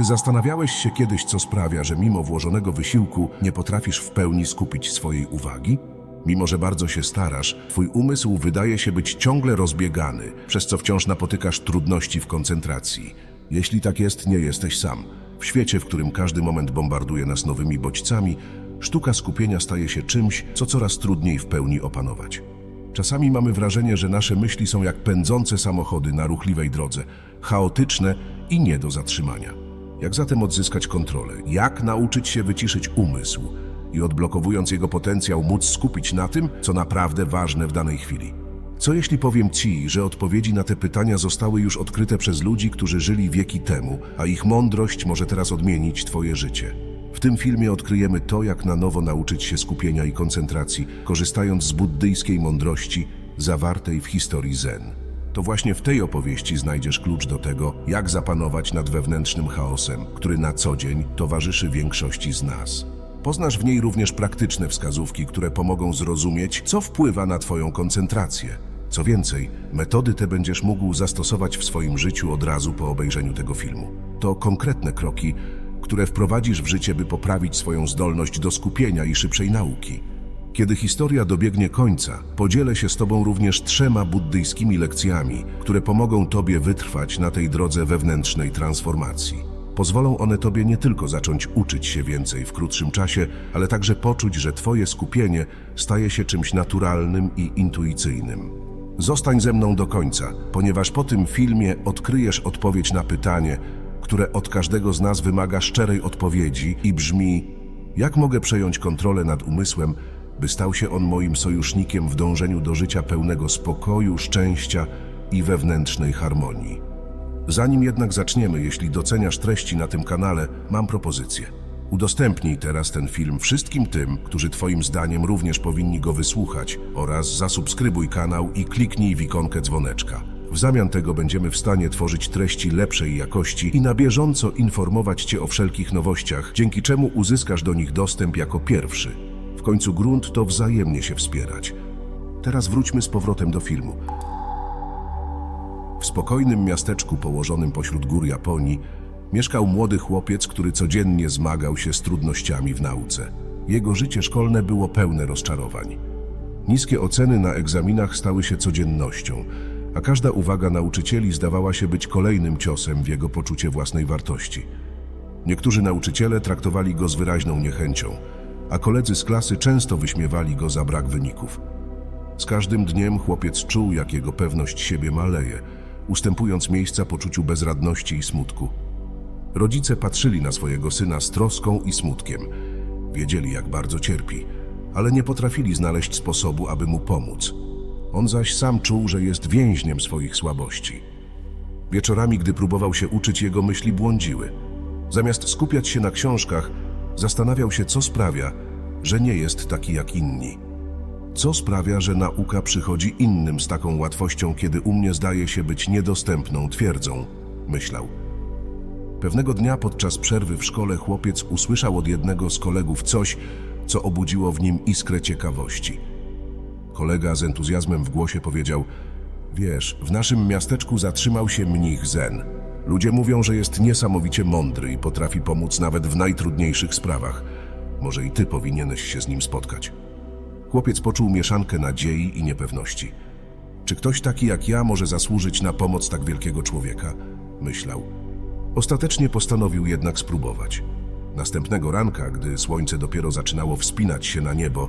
Czy zastanawiałeś się kiedyś, co sprawia, że mimo włożonego wysiłku nie potrafisz w pełni skupić swojej uwagi? Mimo, że bardzo się starasz, twój umysł wydaje się być ciągle rozbiegany, przez co wciąż napotykasz trudności w koncentracji. Jeśli tak jest, nie jesteś sam. W świecie, w którym każdy moment bombarduje nas nowymi bodźcami, sztuka skupienia staje się czymś, co coraz trudniej w pełni opanować. Czasami mamy wrażenie, że nasze myśli są jak pędzące samochody na ruchliwej drodze, chaotyczne i nie do zatrzymania. Jak zatem odzyskać kontrolę? Jak nauczyć się wyciszyć umysł i odblokowując jego potencjał móc skupić na tym, co naprawdę ważne w danej chwili? Co jeśli powiem Ci, że odpowiedzi na te pytania zostały już odkryte przez ludzi, którzy żyli wieki temu, a ich mądrość może teraz odmienić Twoje życie? W tym filmie odkryjemy to, jak na nowo nauczyć się skupienia i koncentracji, korzystając z buddyjskiej mądrości zawartej w historii Zen. To właśnie w tej opowieści znajdziesz klucz do tego, jak zapanować nad wewnętrznym chaosem, który na co dzień towarzyszy większości z nas. Poznasz w niej również praktyczne wskazówki, które pomogą zrozumieć, co wpływa na Twoją koncentrację. Co więcej, metody te będziesz mógł zastosować w swoim życiu od razu po obejrzeniu tego filmu. To konkretne kroki, które wprowadzisz w życie, by poprawić swoją zdolność do skupienia i szybszej nauki. Kiedy historia dobiegnie końca, podzielę się z Tobą również trzema buddyjskimi lekcjami, które pomogą Tobie wytrwać na tej drodze wewnętrznej transformacji. Pozwolą one Tobie nie tylko zacząć uczyć się więcej w krótszym czasie, ale także poczuć, że Twoje skupienie staje się czymś naturalnym i intuicyjnym. Zostań ze mną do końca, ponieważ po tym filmie odkryjesz odpowiedź na pytanie, które od każdego z nas wymaga szczerej odpowiedzi i brzmi: Jak mogę przejąć kontrolę nad umysłem, by stał się on moim sojusznikiem w dążeniu do życia pełnego spokoju, szczęścia i wewnętrznej harmonii? Zanim jednak zaczniemy, jeśli doceniasz treści na tym kanale, mam propozycję. Udostępnij teraz ten film wszystkim tym, którzy Twoim zdaniem również powinni go wysłuchać oraz zasubskrybuj kanał i kliknij w ikonkę dzwoneczka. W zamian tego będziemy w stanie tworzyć treści lepszej jakości i na bieżąco informować Cię o wszelkich nowościach, dzięki czemu uzyskasz do nich dostęp jako pierwszy. W końcu grunt to wzajemnie się wspierać. Teraz wróćmy z powrotem do filmu. W spokojnym miasteczku położonym pośród gór Japonii mieszkał młody chłopiec, który codziennie zmagał się z trudnościami w nauce. Jego życie szkolne było pełne rozczarowań. Niskie oceny na egzaminach stały się codziennością, a każda uwaga nauczycieli zdawała się być kolejnym ciosem w jego poczucie własnej wartości. Niektórzy nauczyciele traktowali go z wyraźną niechęcią, a koledzy z klasy często wyśmiewali go za brak wyników. Z każdym dniem chłopiec czuł, jak jego pewność siebie maleje, ustępując miejsca poczuciu bezradności i smutku. Rodzice patrzyli na swojego syna z troską i smutkiem. Wiedzieli, jak bardzo cierpi, ale nie potrafili znaleźć sposobu, aby mu pomóc. On zaś sam czuł, że jest więźniem swoich słabości. Wieczorami, gdy próbował się uczyć, jego myśli błądziły. Zamiast skupiać się na książkach, zastanawiał się, co sprawia, że nie jest taki jak inni. Co sprawia, że nauka przychodzi innym z taką łatwością, kiedy u mnie zdaje się być niedostępną twierdzą, myślał. Pewnego dnia podczas przerwy w szkole chłopiec usłyszał od jednego z kolegów coś, co obudziło w nim iskrę ciekawości. Kolega z entuzjazmem w głosie powiedział: Wiesz, w naszym miasteczku zatrzymał się mnich Zen. Ludzie mówią, że jest niesamowicie mądry i potrafi pomóc nawet w najtrudniejszych sprawach. Może i ty powinieneś się z nim spotkać. Chłopiec poczuł mieszankę nadziei i niepewności. Czy ktoś taki jak ja może zasłużyć na pomoc tak wielkiego człowieka? Myślał. Ostatecznie postanowił jednak spróbować. Następnego ranka, gdy słońce dopiero zaczynało wspinać się na niebo,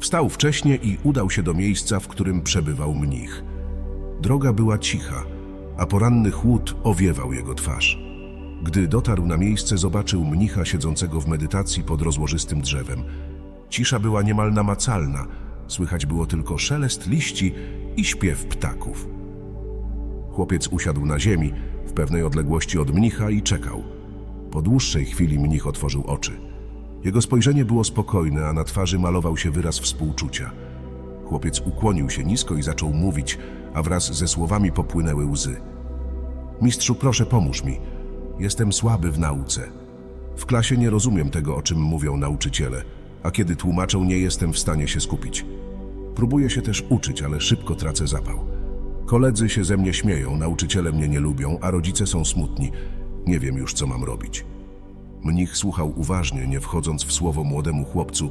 wstał wcześnie i udał się do miejsca, w którym przebywał mnich. Droga była cicha, a poranny chłód owiewał jego twarz. Gdy dotarł na miejsce, zobaczył mnicha siedzącego w medytacji pod rozłożystym drzewem. Cisza była niemal namacalna, słychać było tylko szelest liści i śpiew ptaków. Chłopiec usiadł na ziemi, w pewnej odległości od mnicha i czekał. Po dłuższej chwili mnich otworzył oczy. Jego spojrzenie było spokojne, a na twarzy malował się wyraz współczucia. Chłopiec ukłonił się nisko i zaczął mówić, a wraz ze słowami popłynęły łzy. Mistrzu, proszę pomóż mi. Jestem słaby w nauce. W klasie nie rozumiem tego, o czym mówią nauczyciele, a kiedy tłumaczą, nie jestem w stanie się skupić. Próbuję się też uczyć, ale szybko tracę zapał. Koledzy się ze mnie śmieją, nauczyciele mnie nie lubią, a rodzice są smutni. Nie wiem już, co mam robić. Mnich słuchał uważnie, nie wchodząc w słowo młodemu chłopcu,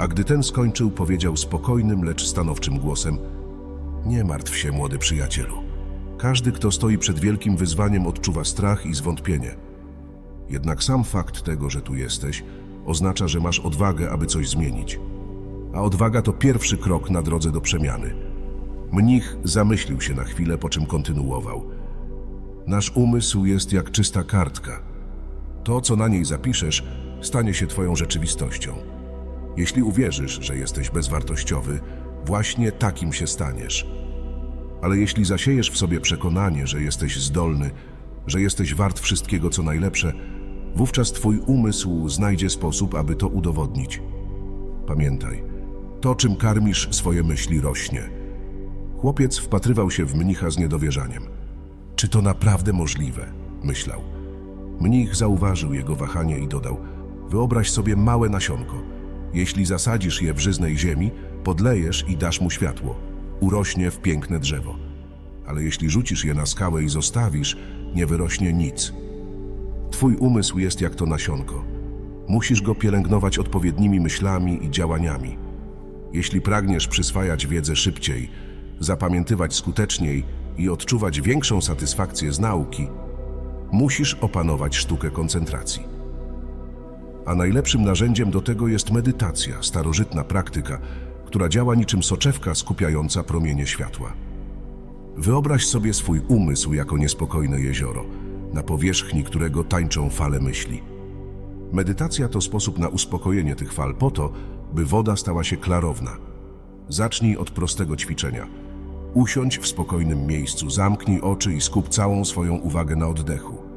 a gdy ten skończył, powiedział spokojnym, lecz stanowczym głosem: Nie martw się, młody przyjacielu. Każdy, kto stoi przed wielkim wyzwaniem, odczuwa strach i zwątpienie. Jednak sam fakt tego, że tu jesteś, oznacza, że masz odwagę, aby coś zmienić. A odwaga to pierwszy krok na drodze do przemiany. Mnich zamyślił się na chwilę, po czym kontynuował. Nasz umysł jest jak czysta kartka. To, co na niej zapiszesz, stanie się Twoją rzeczywistością. Jeśli uwierzysz, że jesteś bezwartościowy, właśnie takim się staniesz. Ale jeśli zasiejesz w sobie przekonanie, że jesteś zdolny, że jesteś wart wszystkiego, co najlepsze, wówczas Twój umysł znajdzie sposób, aby to udowodnić. Pamiętaj, to, czym karmisz swoje myśli, rośnie. Chłopiec wpatrywał się w mnicha z niedowierzaniem. Czy to naprawdę możliwe? myślał. Mnich zauważył jego wahanie i dodał: Wyobraź sobie małe nasionko. Jeśli zasadzisz je w żyznej ziemi, podlejesz i dasz mu światło. Urośnie w piękne drzewo. Ale jeśli rzucisz je na skałę i zostawisz, nie wyrośnie nic. Twój umysł jest jak to nasionko. Musisz go pielęgnować odpowiednimi myślami i działaniami. Jeśli pragniesz przyswajać wiedzę szybciej, zapamiętywać skuteczniej i odczuwać większą satysfakcję z nauki, musisz opanować sztukę koncentracji. A najlepszym narzędziem do tego jest medytacja, starożytna praktyka, która działa niczym soczewka skupiająca promienie światła. Wyobraź sobie swój umysł jako niespokojne jezioro, na powierzchni którego tańczą fale myśli. Medytacja to sposób na uspokojenie tych fal po to, by woda stała się klarowna. Zacznij od prostego ćwiczenia. Usiądź w spokojnym miejscu, zamknij oczy i skup całą swoją uwagę na oddechu.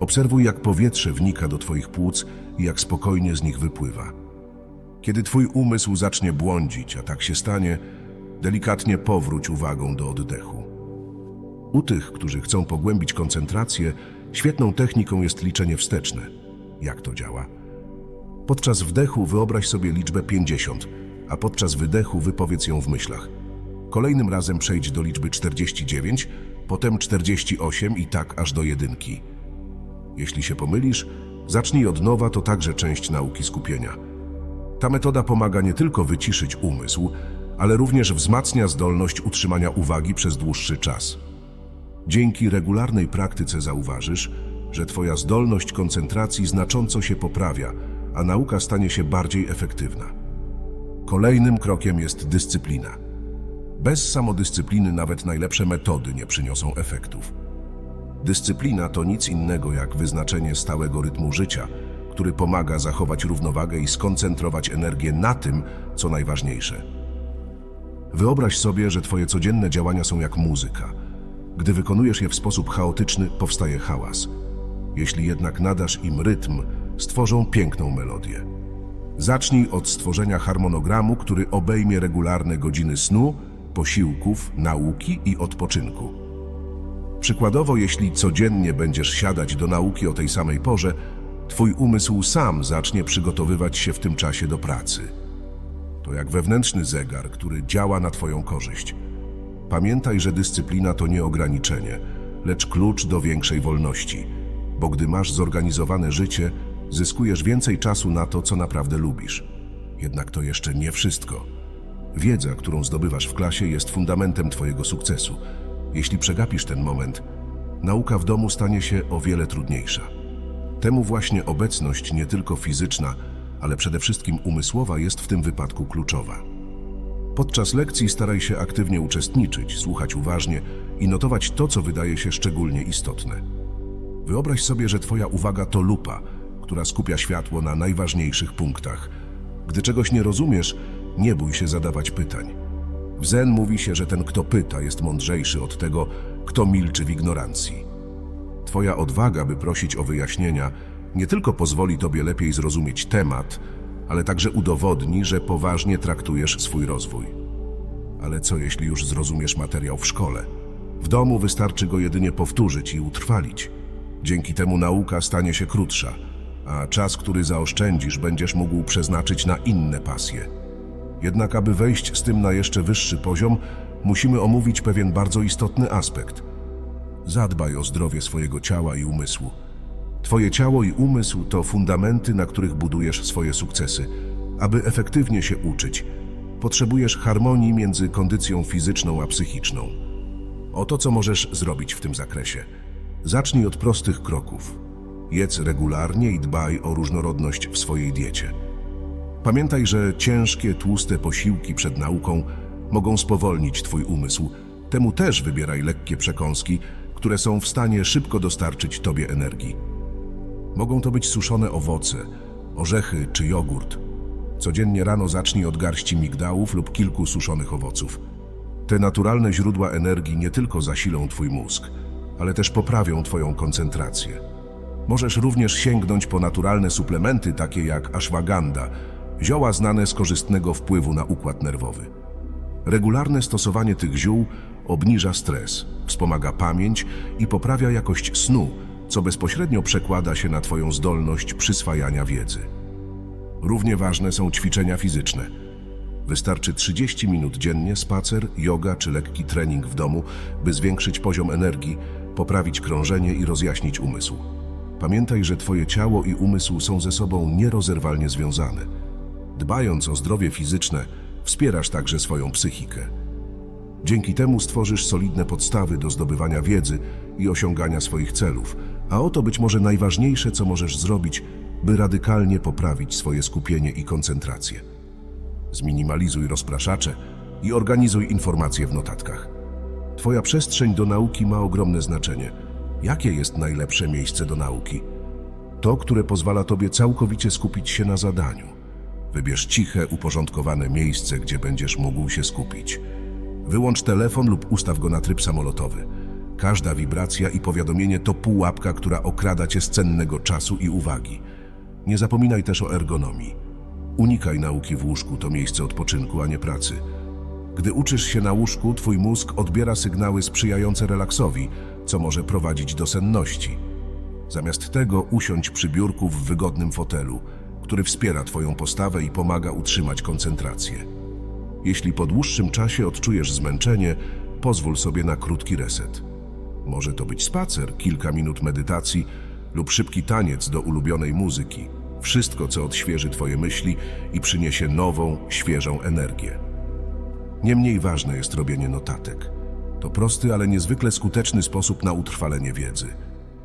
Obserwuj, jak powietrze wnika do Twoich płuc i jak spokojnie z nich wypływa. Kiedy Twój umysł zacznie błądzić, a tak się stanie, delikatnie powróć uwagą do oddechu. U tych, którzy chcą pogłębić koncentrację, świetną techniką jest liczenie wsteczne. Jak to działa? Podczas wdechu wyobraź sobie liczbę 50, a podczas wydechu wypowiedz ją w myślach. Kolejnym razem przejdź do liczby 49, potem 48 i tak aż do jedynki. Jeśli się pomylisz, zacznij od nowa, to także część nauki skupienia. Ta metoda pomaga nie tylko wyciszyć umysł, ale również wzmacnia zdolność utrzymania uwagi przez dłuższy czas. Dzięki regularnej praktyce zauważysz, że Twoja zdolność koncentracji znacząco się poprawia, a nauka stanie się bardziej efektywna. Kolejnym krokiem jest dyscyplina. Bez samodyscypliny nawet najlepsze metody nie przyniosą efektów. Dyscyplina to nic innego jak wyznaczenie stałego rytmu życia, który pomaga zachować równowagę i skoncentrować energię na tym, co najważniejsze. Wyobraź sobie, że Twoje codzienne działania są jak muzyka. Gdy wykonujesz je w sposób chaotyczny, powstaje hałas. Jeśli jednak nadasz im rytm, stworzą piękną melodię. Zacznij od stworzenia harmonogramu, który obejmie regularne godziny snu, posiłków, nauki i odpoczynku. Przykładowo, jeśli codziennie będziesz siadać do nauki o tej samej porze, Twój umysł sam zacznie przygotowywać się w tym czasie do pracy. To jak wewnętrzny zegar, który działa na Twoją korzyść. Pamiętaj, że dyscyplina to nie ograniczenie, lecz klucz do większej wolności, bo gdy masz zorganizowane życie, zyskujesz więcej czasu na to, co naprawdę lubisz. Jednak to jeszcze nie wszystko. Wiedza, którą zdobywasz w klasie, jest fundamentem Twojego sukcesu. Jeśli przegapisz ten moment, nauka w domu stanie się o wiele trudniejsza. Temu właśnie obecność nie tylko fizyczna, ale przede wszystkim umysłowa jest w tym wypadku kluczowa. Podczas lekcji staraj się aktywnie uczestniczyć, słuchać uważnie i notować to, co wydaje się szczególnie istotne. Wyobraź sobie, że Twoja uwaga to lupa, która skupia światło na najważniejszych punktach. Gdy czegoś nie rozumiesz, nie bój się zadawać pytań. W Zen mówi się, że ten, kto pyta, jest mądrzejszy od tego, kto milczy w ignorancji. Twoja odwaga, by prosić o wyjaśnienia, nie tylko pozwoli Tobie lepiej zrozumieć temat, ale także udowodni, że poważnie traktujesz swój rozwój. Ale co jeśli już zrozumiesz materiał w szkole? W domu wystarczy go jedynie powtórzyć i utrwalić. Dzięki temu nauka stanie się krótsza, a czas, który zaoszczędzisz, będziesz mógł przeznaczyć na inne pasje. Jednak, aby wejść z tym na jeszcze wyższy poziom, musimy omówić pewien bardzo istotny aspekt. Zadbaj o zdrowie swojego ciała i umysłu. Twoje ciało i umysł to fundamenty, na których budujesz swoje sukcesy. Aby efektywnie się uczyć, potrzebujesz harmonii między kondycją fizyczną a psychiczną. Oto co możesz zrobić w tym zakresie. Zacznij od prostych kroków. Jedz regularnie i dbaj o różnorodność w swojej diecie. Pamiętaj, że ciężkie, tłuste posiłki przed nauką mogą spowolnić Twój umysł. Temu też wybieraj lekkie przekąski, które są w stanie szybko dostarczyć Tobie energii. Mogą to być suszone owoce, orzechy czy jogurt. Codziennie rano zacznij od garści migdałów lub kilku suszonych owoców. Te naturalne źródła energii nie tylko zasilą Twój mózg, ale też poprawią Twoją koncentrację. Możesz również sięgnąć po naturalne suplementy takie jak ashwagandha, zioła znane z korzystnego wpływu na układ nerwowy. Regularne stosowanie tych ziół obniża stres, wspomaga pamięć i poprawia jakość snu, co bezpośrednio przekłada się na Twoją zdolność przyswajania wiedzy. Równie ważne są ćwiczenia fizyczne. Wystarczy 30 minut dziennie spacer, yoga czy lekki trening w domu, by zwiększyć poziom energii, poprawić krążenie i rozjaśnić umysł. Pamiętaj, że Twoje ciało i umysł są ze sobą nierozerwalnie związane. Dbając o zdrowie fizyczne, wspierasz także swoją psychikę. Dzięki temu stworzysz solidne podstawy do zdobywania wiedzy i osiągania swoich celów, a oto być może najważniejsze, co możesz zrobić, by radykalnie poprawić swoje skupienie i koncentrację. Zminimalizuj rozpraszacze i organizuj informacje w notatkach. Twoja przestrzeń do nauki ma ogromne znaczenie. Jakie jest najlepsze miejsce do nauki? To, które pozwala Tobie całkowicie skupić się na zadaniu. Wybierz ciche, uporządkowane miejsce, gdzie będziesz mógł się skupić. Wyłącz telefon lub ustaw go na tryb samolotowy. Każda wibracja i powiadomienie to pułapka, która okrada cię z cennego czasu i uwagi. Nie zapominaj też o ergonomii. Unikaj nauki w łóżku, to miejsce odpoczynku, a nie pracy. Gdy uczysz się na łóżku, twój mózg odbiera sygnały sprzyjające relaksowi, co może prowadzić do senności. Zamiast tego usiądź przy biurku w wygodnym fotelu, który wspiera twoją postawę i pomaga utrzymać koncentrację. Jeśli po dłuższym czasie odczujesz zmęczenie, pozwól sobie na krótki reset. Może to być spacer, kilka minut medytacji lub szybki taniec do ulubionej muzyki. Wszystko, co odświeży Twoje myśli i przyniesie nową, świeżą energię. Niemniej ważne jest robienie notatek. To prosty, ale niezwykle skuteczny sposób na utrwalenie wiedzy.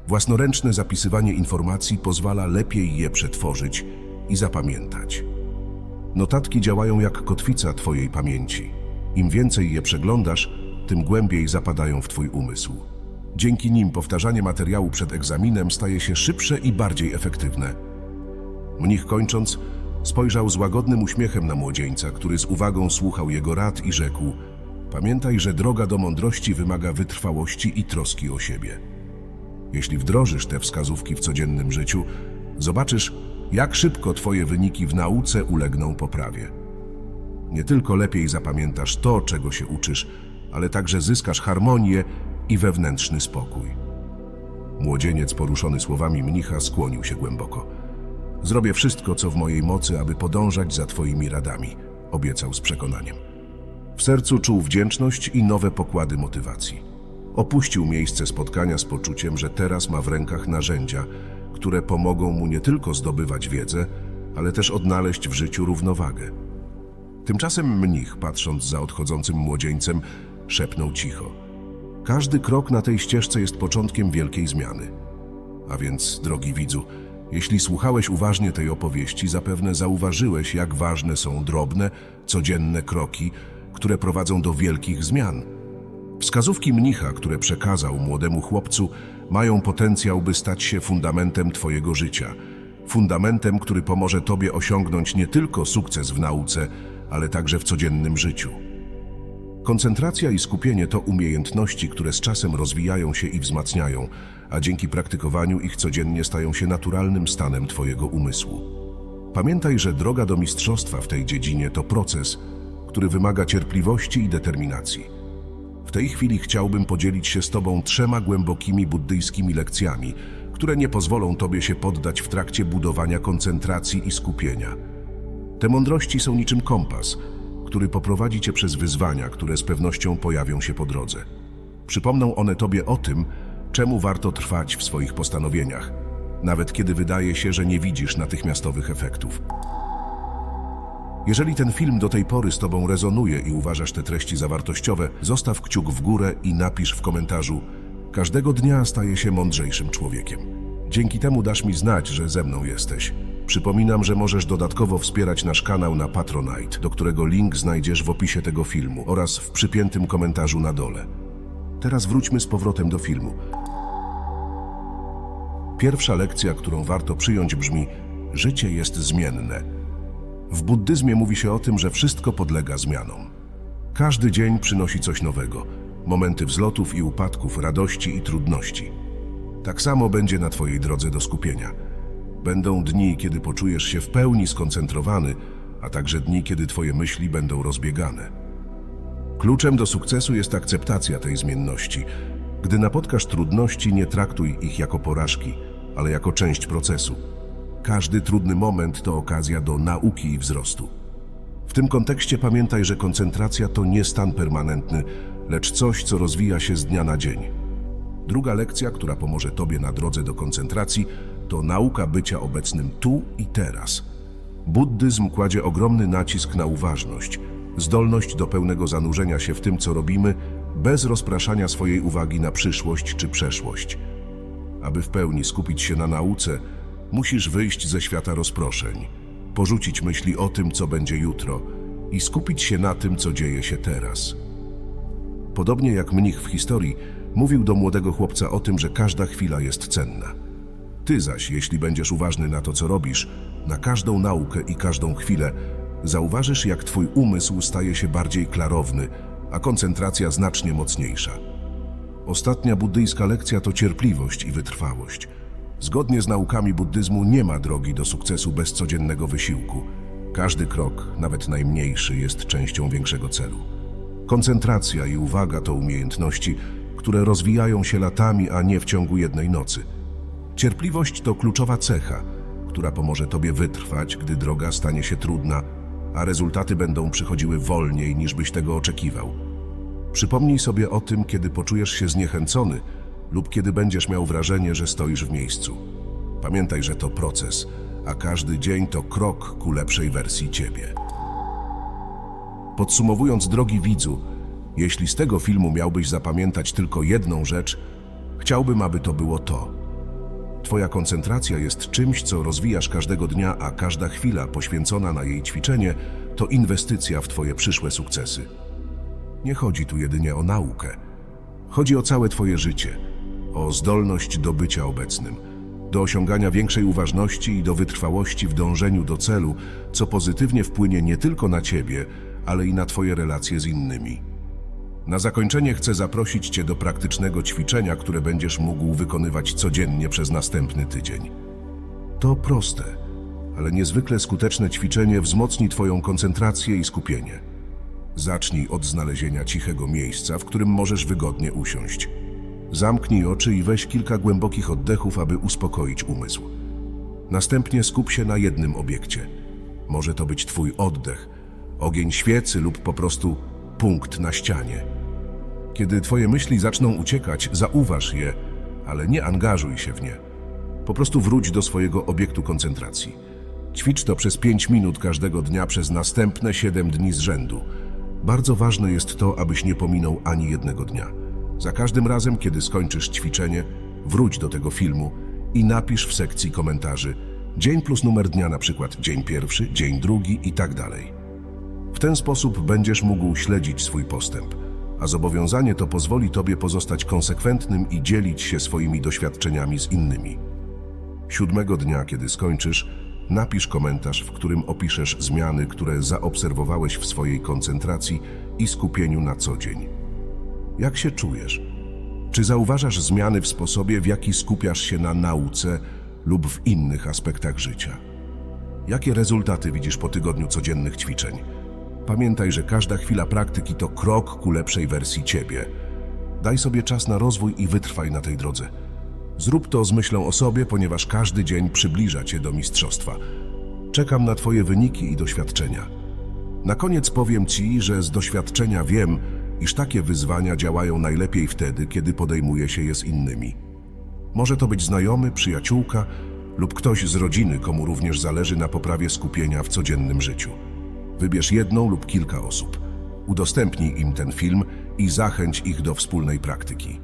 Własnoręczne zapisywanie informacji pozwala lepiej je przetworzyć i zapamiętać. Notatki działają jak kotwica Twojej pamięci. Im więcej je przeglądasz, tym głębiej zapadają w Twój umysł. Dzięki nim powtarzanie materiału przed egzaminem staje się szybsze i bardziej efektywne. Mnich kończąc, spojrzał z łagodnym uśmiechem na młodzieńca, który z uwagą słuchał jego rad i rzekł: Pamiętaj, że droga do mądrości wymaga wytrwałości i troski o siebie. Jeśli wdrożysz te wskazówki w codziennym życiu, zobaczysz, jak szybko Twoje wyniki w nauce ulegną poprawie. Nie tylko lepiej zapamiętasz to, czego się uczysz, ale także zyskasz harmonię i wewnętrzny spokój. Młodzieniec poruszony słowami mnicha skłonił się głęboko. Zrobię wszystko, co w mojej mocy, aby podążać za Twoimi radami, obiecał z przekonaniem. W sercu czuł wdzięczność i nowe pokłady motywacji. Opuścił miejsce spotkania z poczuciem, że teraz ma w rękach narzędzia, które pomogą mu nie tylko zdobywać wiedzę, ale też odnaleźć w życiu równowagę. Tymczasem mnich, patrząc za odchodzącym młodzieńcem, szepnął cicho. Każdy krok na tej ścieżce jest początkiem wielkiej zmiany. A więc, drogi widzu, jeśli słuchałeś uważnie tej opowieści, zapewne zauważyłeś, jak ważne są drobne, codzienne kroki, które prowadzą do wielkich zmian. Wskazówki mnicha, które przekazał młodemu chłopcu, mają potencjał, by stać się fundamentem Twojego życia. Fundamentem, który pomoże Tobie osiągnąć nie tylko sukces w nauce, ale także w codziennym życiu. Koncentracja i skupienie to umiejętności, które z czasem rozwijają się i wzmacniają, a dzięki praktykowaniu ich codziennie stają się naturalnym stanem Twojego umysłu. Pamiętaj, że droga do mistrzostwa w tej dziedzinie to proces, który wymaga cierpliwości i determinacji. Tej chwili chciałbym podzielić się z Tobą trzema głębokimi buddyjskimi lekcjami, które nie pozwolą Tobie się poddać w trakcie budowania koncentracji i skupienia. Te mądrości są niczym kompas, który poprowadzi Cię przez wyzwania, które z pewnością pojawią się po drodze. Przypomną one Tobie o tym, czemu warto trwać w swoich postanowieniach, nawet kiedy wydaje się, że nie widzisz natychmiastowych efektów. Jeżeli ten film do tej pory z Tobą rezonuje i uważasz te treści za wartościowe, zostaw kciuk w górę i napisz w komentarzu: Każdego dnia staję się mądrzejszym człowiekiem. Dzięki temu dasz mi znać, że ze mną jesteś. Przypominam, że możesz dodatkowo wspierać nasz kanał na Patronite, do którego link znajdziesz w opisie tego filmu oraz w przypiętym komentarzu na dole. Teraz wróćmy z powrotem do filmu. Pierwsza lekcja, którą warto przyjąć brzmi: Życie jest zmienne. W buddyzmie mówi się o tym, że wszystko podlega zmianom. Każdy dzień przynosi coś nowego momenty wzlotów i upadków, radości i trudności. Tak samo będzie na Twojej drodze do skupienia. Będą dni, kiedy poczujesz się w pełni skoncentrowany, a także dni, kiedy Twoje myśli będą rozbiegane. Kluczem do sukcesu jest akceptacja tej zmienności. Gdy napotkasz trudności, nie traktuj ich jako porażki, ale jako część procesu. Każdy trudny moment to okazja do nauki i wzrostu. W tym kontekście pamiętaj, że koncentracja to nie stan permanentny, lecz coś, co rozwija się z dnia na dzień. Druga lekcja, która pomoże Tobie na drodze do koncentracji, to nauka bycia obecnym tu i teraz. Buddyzm kładzie ogromny nacisk na uważność, zdolność do pełnego zanurzenia się w tym, co robimy, bez rozpraszania swojej uwagi na przyszłość czy przeszłość. Aby w pełni skupić się na nauce, musisz wyjść ze świata rozproszeń, porzucić myśli o tym, co będzie jutro i skupić się na tym, co dzieje się teraz. Podobnie jak mnich w historii, mówił do młodego chłopca o tym, że każda chwila jest cenna. Ty zaś, jeśli będziesz uważny na to, co robisz, na każdą naukę i każdą chwilę, zauważysz, jak twój umysł staje się bardziej klarowny, a koncentracja znacznie mocniejsza. Ostatnia buddyjska lekcja to cierpliwość i wytrwałość. Zgodnie z naukami buddyzmu nie ma drogi do sukcesu bez codziennego wysiłku. Każdy krok, nawet najmniejszy, jest częścią większego celu. Koncentracja i uwaga to umiejętności, które rozwijają się latami, a nie w ciągu jednej nocy. Cierpliwość to kluczowa cecha, która pomoże Tobie wytrwać, gdy droga stanie się trudna, a rezultaty będą przychodziły wolniej niż byś tego oczekiwał. Przypomnij sobie o tym, kiedy poczujesz się zniechęcony lub kiedy będziesz miał wrażenie, że stoisz w miejscu. Pamiętaj, że to proces, a każdy dzień to krok ku lepszej wersji Ciebie. Podsumowując, drogi widzu, jeśli z tego filmu miałbyś zapamiętać tylko jedną rzecz, chciałbym, aby to było to. Twoja koncentracja jest czymś, co rozwijasz każdego dnia, a każda chwila poświęcona na jej ćwiczenie to inwestycja w Twoje przyszłe sukcesy. Nie chodzi tu jedynie o naukę. Chodzi o całe Twoje życie, o zdolność do bycia obecnym, do osiągania większej uważności i do wytrwałości w dążeniu do celu, co pozytywnie wpłynie nie tylko na Ciebie, ale i na Twoje relacje z innymi. Na zakończenie chcę zaprosić Cię do praktycznego ćwiczenia, które będziesz mógł wykonywać codziennie przez następny tydzień. To proste, ale niezwykle skuteczne ćwiczenie wzmocni Twoją koncentrację i skupienie. Zacznij od znalezienia cichego miejsca, w którym możesz wygodnie usiąść. Zamknij oczy i weź kilka głębokich oddechów, aby uspokoić umysł. Następnie skup się na jednym obiekcie. Może to być Twój oddech, ogień świecy lub po prostu punkt na ścianie. Kiedy Twoje myśli zaczną uciekać, zauważ je, ale nie angażuj się w nie. Po prostu wróć do swojego obiektu koncentracji. Ćwicz to przez 5 minut każdego dnia przez następne 7 dni z rzędu. Bardzo ważne jest to, abyś nie pominął ani jednego dnia. Za każdym razem, kiedy skończysz ćwiczenie, wróć do tego filmu i napisz w sekcji komentarzy dzień plus numer dnia, na przykład dzień pierwszy, dzień drugi i tak dalej. W ten sposób będziesz mógł śledzić swój postęp, a zobowiązanie to pozwoli Tobie pozostać konsekwentnym i dzielić się swoimi doświadczeniami z innymi. Siódmego dnia, kiedy skończysz, napisz komentarz, w którym opiszesz zmiany, które zaobserwowałeś w swojej koncentracji i skupieniu na co dzień. Jak się czujesz? Czy zauważasz zmiany w sposobie, w jaki skupiasz się na nauce lub w innych aspektach życia? Jakie rezultaty widzisz po tygodniu codziennych ćwiczeń? Pamiętaj, że każda chwila praktyki to krok ku lepszej wersji ciebie. Daj sobie czas na rozwój i wytrwaj na tej drodze. Zrób to z myślą o sobie, ponieważ każdy dzień przybliża cię do mistrzostwa. Czekam na Twoje wyniki i doświadczenia. Na koniec powiem Ci, że z doświadczenia wiem, iż takie wyzwania działają najlepiej wtedy, kiedy podejmuje się je z innymi. Może to być znajomy, przyjaciółka lub ktoś z rodziny, komu również zależy na poprawie skupienia w codziennym życiu. Wybierz jedną lub kilka osób. Udostępnij im ten film i zachęć ich do wspólnej praktyki.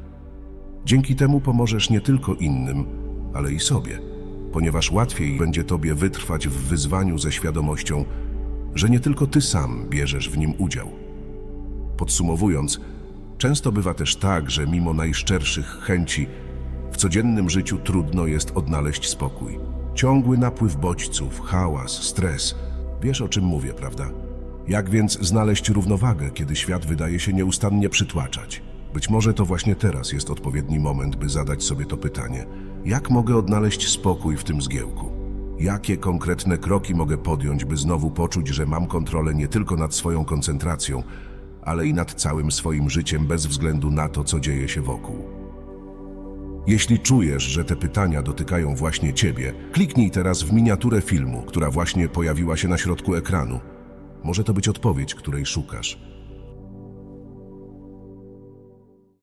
Dzięki temu pomożesz nie tylko innym, ale i sobie, ponieważ łatwiej będzie Tobie wytrwać w wyzwaniu ze świadomością, że nie tylko Ty sam bierzesz w nim udział. Podsumowując, często bywa też tak, że mimo najszczerszych chęci, w codziennym życiu trudno jest odnaleźć spokój. Ciągły napływ bodźców, hałas, stres. Wiesz o czym mówię, prawda? Jak więc znaleźć równowagę, kiedy świat wydaje się nieustannie przytłaczać? Być może to właśnie teraz jest odpowiedni moment, by zadać sobie to pytanie. Jak mogę odnaleźć spokój w tym zgiełku? Jakie konkretne kroki mogę podjąć, by znowu poczuć, że mam kontrolę nie tylko nad swoją koncentracją, ale i nad całym swoim życiem bez względu na to, co dzieje się wokół? Jeśli czujesz, że te pytania dotykają właśnie Ciebie, kliknij teraz w miniaturę filmu, która właśnie pojawiła się na środku ekranu. Może to być odpowiedź, której szukasz.